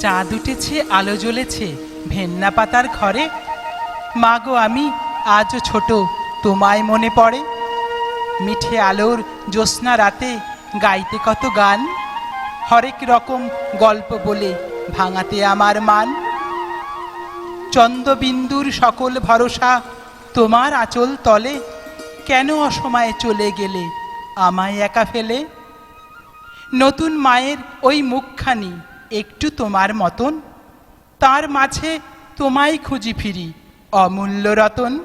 চাঁদ উঠেছে, আলো জ্বলেছে, ভেন্না পাতার ঘরে। মাগো আমি, আজও ছোট, তোমায় মনে পড়ে। মিঠে আলোর জ্যোৎস্না রাতে গাইতে কত গান। হরেক রকম গল্প বলে ভাঙাতে আমার মান। চন্দ্রবিন্দুর সকল ভরসা তোমার আঁচল তলে। কেন অসময়ে চলে গেলে আমায় একা ফেলে? নতুন মায়ের ওই মুখখানি একটু তোমার মতন, তার মাঝে তোমায় খুঁজি ফিরি, অমূল্য রতন।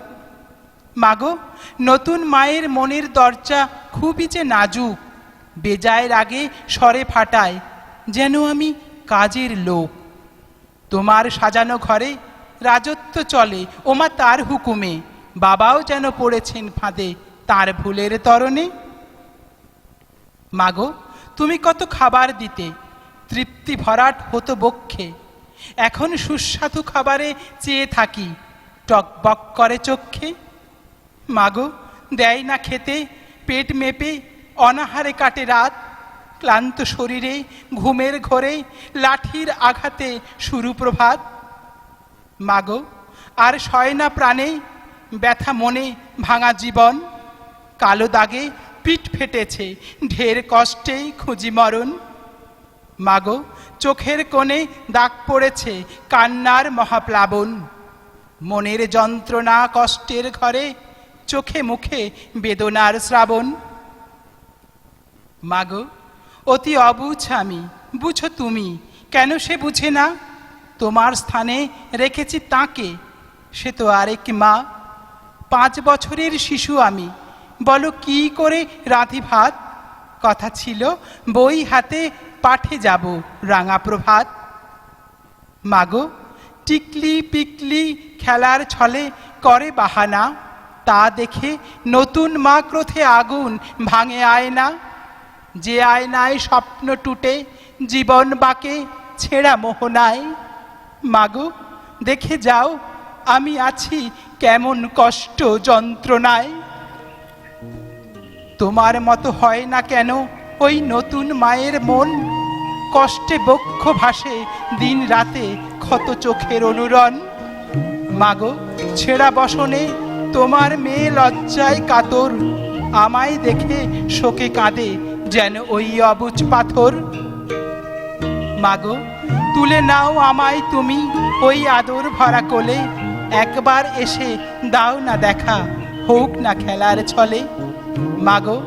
মাগো, নতুন মায়ের মনের দরজা খুবই যে নাজুক বেজায়ের আগে স্বরে ফাটায়, যেন আমি কাজের লোক। তোমার সাজানো ঘরে রাজত্ব চলে, ওমা তার হুকুমে, বাবাও যেন পড়েছেন ফাঁদে, তার ভুলের তরণে। মাগো, তুমি কত খাবার দিতে তৃপ্তি ভরাট হতো বক্ষে। এখন সুস্বাদু খাবারে চেয়ে থাকি টকবক করে চক্ষে মাগো, দেয় না খেতে, পেট মেপে, অনাহারে কাটে রাত। ক্লান্ত শরীরে, ঘুমের ঘরে, লাঠির আঘাতে শুরু প্রভাত। মাগো, আর সয় না প্রাণে, ব্যথা মনে ভাঙা জীবন। কালো দাগে পিঠ ফেটেছে, ঢের কষ্টেই খুঁজি মরণ। মাগো, চোখের কোণে দাগ পড়েছে কান্নার মহাপ্লাবন। মনের যন্ত্রণা কষ্টের ঘরে, চোখে মুখে বেদনার শ্রাবণ। মাগো, অতি অবুঝ আমি, বুঝো তুমি, কেন সে বুঝে না? তোমার স্থানে রেখেছি তাকে, সে তো আরেক মা। পাঁচ বছরের শিশু আমি, বলো কি করে রাধি ভাত? কথা ছিল বই হাতে পাঠে যাব, রাঙা প্রভাত। মাগো, টিকলি পিকলি খেলার ছলে করে বাহানা, তা দেখে নতুন মা ক্রোধে আগুন ভাঙে আয়না। যে আয়নায় স্বপ্ন টুটে, জীবন বাকে ছেঁড়া মোহনায়। মাগো, দেখে যাও, আমি আছি কেমন কষ্ট যন্ত্রণায়। তোমার মতো হয় না কেন ওই নতুন মায়ের মন। কষ্টে বক্ষ ভাসে দিন রাতে ক্ষত চোখের অনুরণ। মাগো, ছেঁড়া বসনে তোমার মেয়ে লজ্জায় কাতর। আমায় দেখে শোকে কাঁদে যেন ওই অবুজ পাথর। মাগো, তুলে নাও আমায় তুমি ওই আদর ভরা কোলে। একবার এসে দাও না দেখা, হোক না খেলার ছলে। মাগো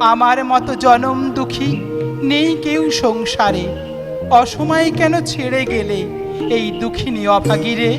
আমার মতো জনম দুঃখী নেই কেউ সংসারে। অসময়ে কেন ছেড়ে গেলে এই দুঃখিনী অভাগীরে?